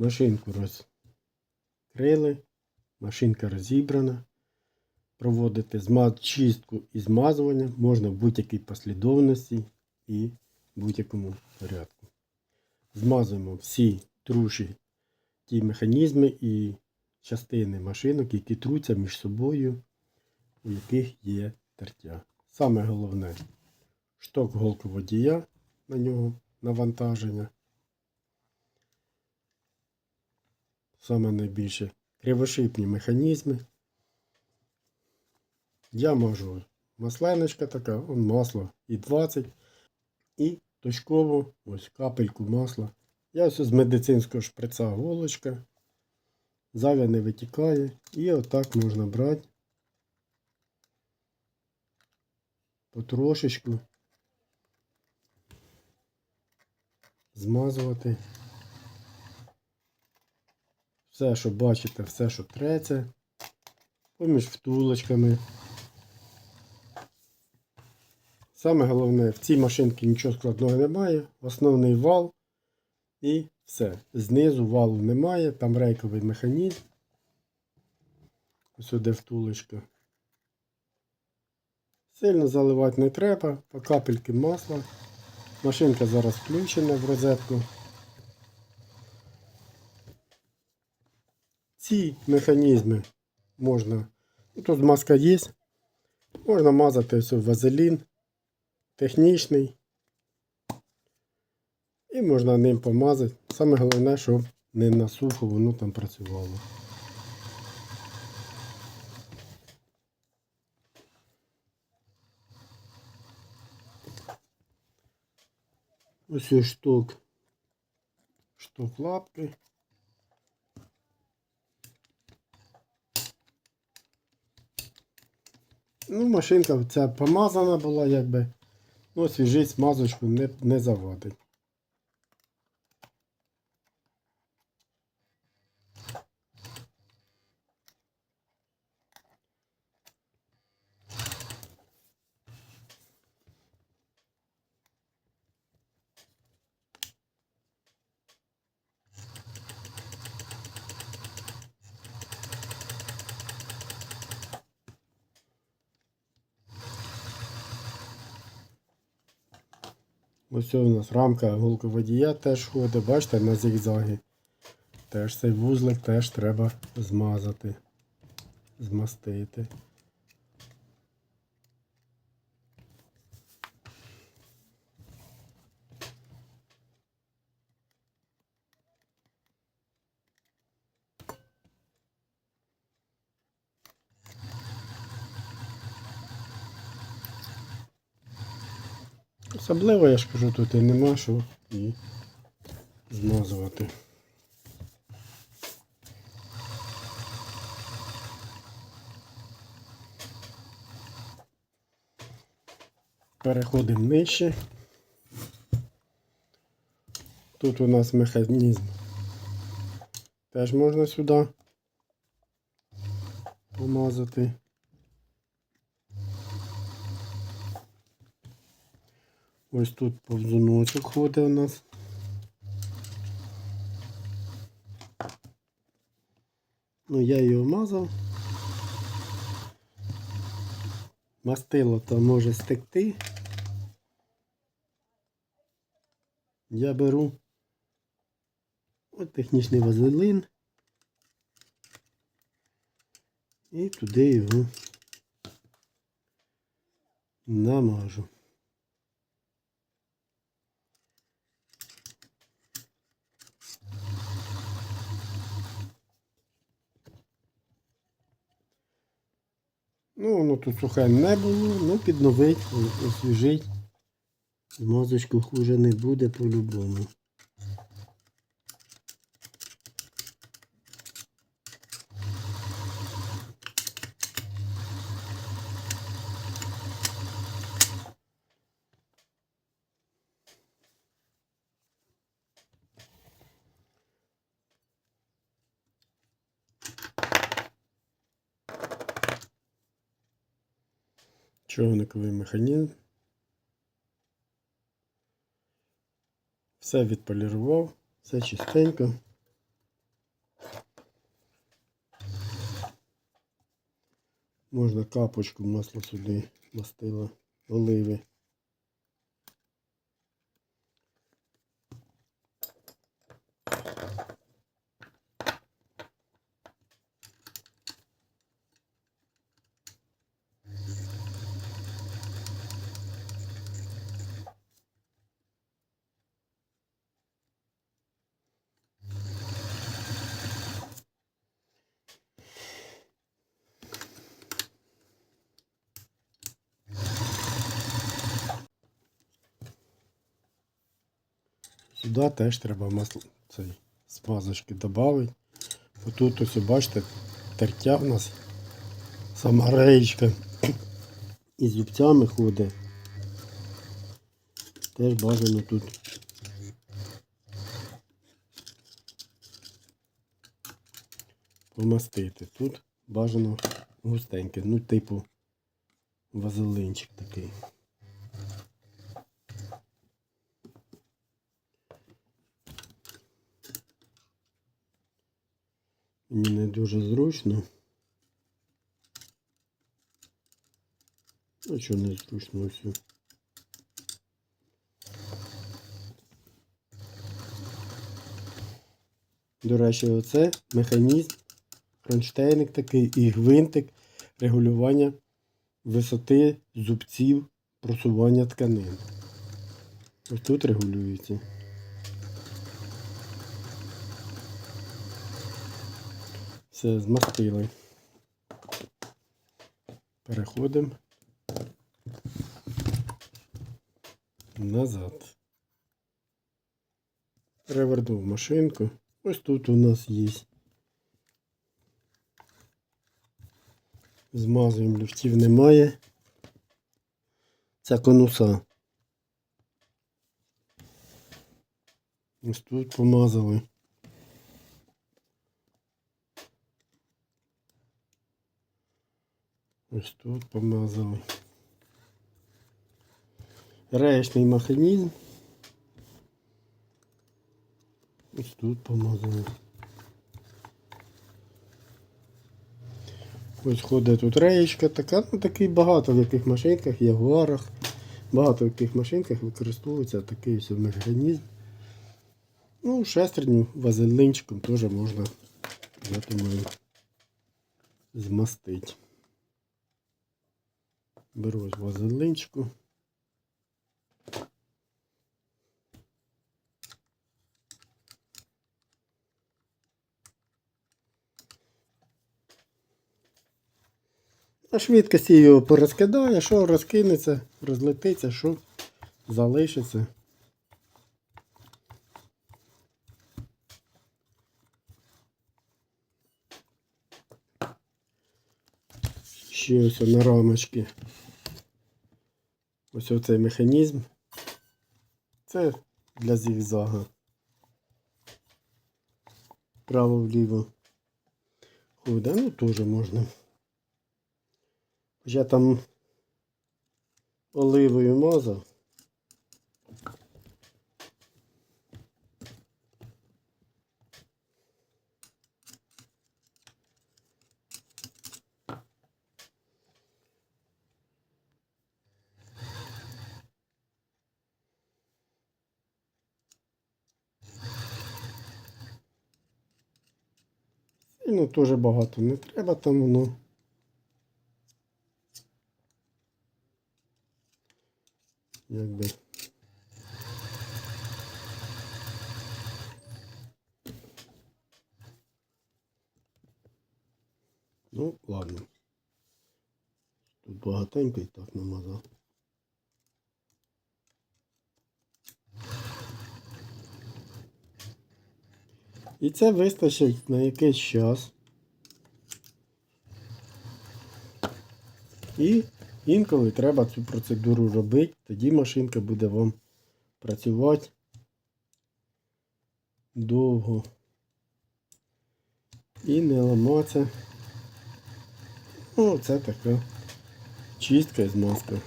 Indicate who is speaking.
Speaker 1: Машинку розкрили, машинка розібрана. Проводити чистку і змазування можна в будь-якій послідовності і в будь-якому порядку. Змазуємо всі труші ті механізми і частини машинок, які труться між собою, у яких є тертя. Саме головне шток голку водія на нього навантаження. Саме найбільше кривошипні механізми. Я можу масленочка така, он масло і 20 і точково ось капельку масла. Я ось з медицинського шприца голочка. Зав'я не витікає. І отак можна брати потрошечку змазувати. Все, що бачите, все, що треться, поміж втулочками. Саме головне, в цій машинці нічого складного немає. Основний вал і все. Знизу валу немає, там рейковий механізм. Ось сюди втулочка. Сильно заливати не треба, по капельки масла. Машинка зараз включена в розетку. Ці механізми можна, ну, тут маска є, можна мазати ось вазелін технічний. І можна ним помазати. Саме головне, щоб не на сухо воно там працювало. Ось шток. Шток лапки. Ну, машинка ця помазана була, якби. Ну, свіжість смазочку не, не завадить. Ось у нас рамка голководія теж ходить, бачите, на зігзаги. Теж цей вузлик теж треба змазати, змастити. Особливо, я ж кажу, тут і нема що і змазувати. Переходимо нижче. Тут у нас механізм. Теж можна сюди помазати. Ось тут повзуночок ходить у нас. Ну, я його мазав. Мастило то може стекти. Я беру от технічний вазелин і туди його намажу. Ну, воно тут сухе не було, ну підновить, освіжить. Мазочку хуже не буде по-любому. човниковий механізм. Все відполірував, все чистенько. Можна капочку масла сюди мастила, оливи. Сюди теж треба масло цей смазочки додати. Отут ось бачите, тертя в нас сама реєчка із зубцями ходить. Теж бажано тут. Помастити. Тут бажано густеньке, ну типу вазелинчик такий. Мені не дуже зручно. А що не зручно все. До речі, оце механізм, кронштейник такий і гвинтик регулювання висоти зубців просування тканин. Ось тут регулюється. Все, змастили. Переходимо назад. Перевернув машинку. Ось тут у нас є. Змазуємо люфтів немає. Це конуса. Ось тут помазали. Ось тут помазали. Реєчний механізм. Ось тут помазали. Ось ходить тут реєчка така, ну такий багато в яких машинках, ягуарах. Багато в яких машинках використовується такий ось механізм. Ну, шестерню вазелинчиком теж можна, я думаю, змастити. Беру ось вазелинчику. На швидкості його порозкидає, що розкинеться, розлетиться, що залишиться. Ще ось на рамочки. Ось оцей механізм. Це для зігзага. Право-вліво. Ходить, ну теж можна. Я там оливою мазав. Ну теж багато не треба там воно. Якби. Ну, ладно. Тут багатенько і так намазав. І це вистачить на якийсь час. І інколи треба цю процедуру робити, тоді машинка буде вам працювати довго і не ламатися. Ну, це така чистка і змазка.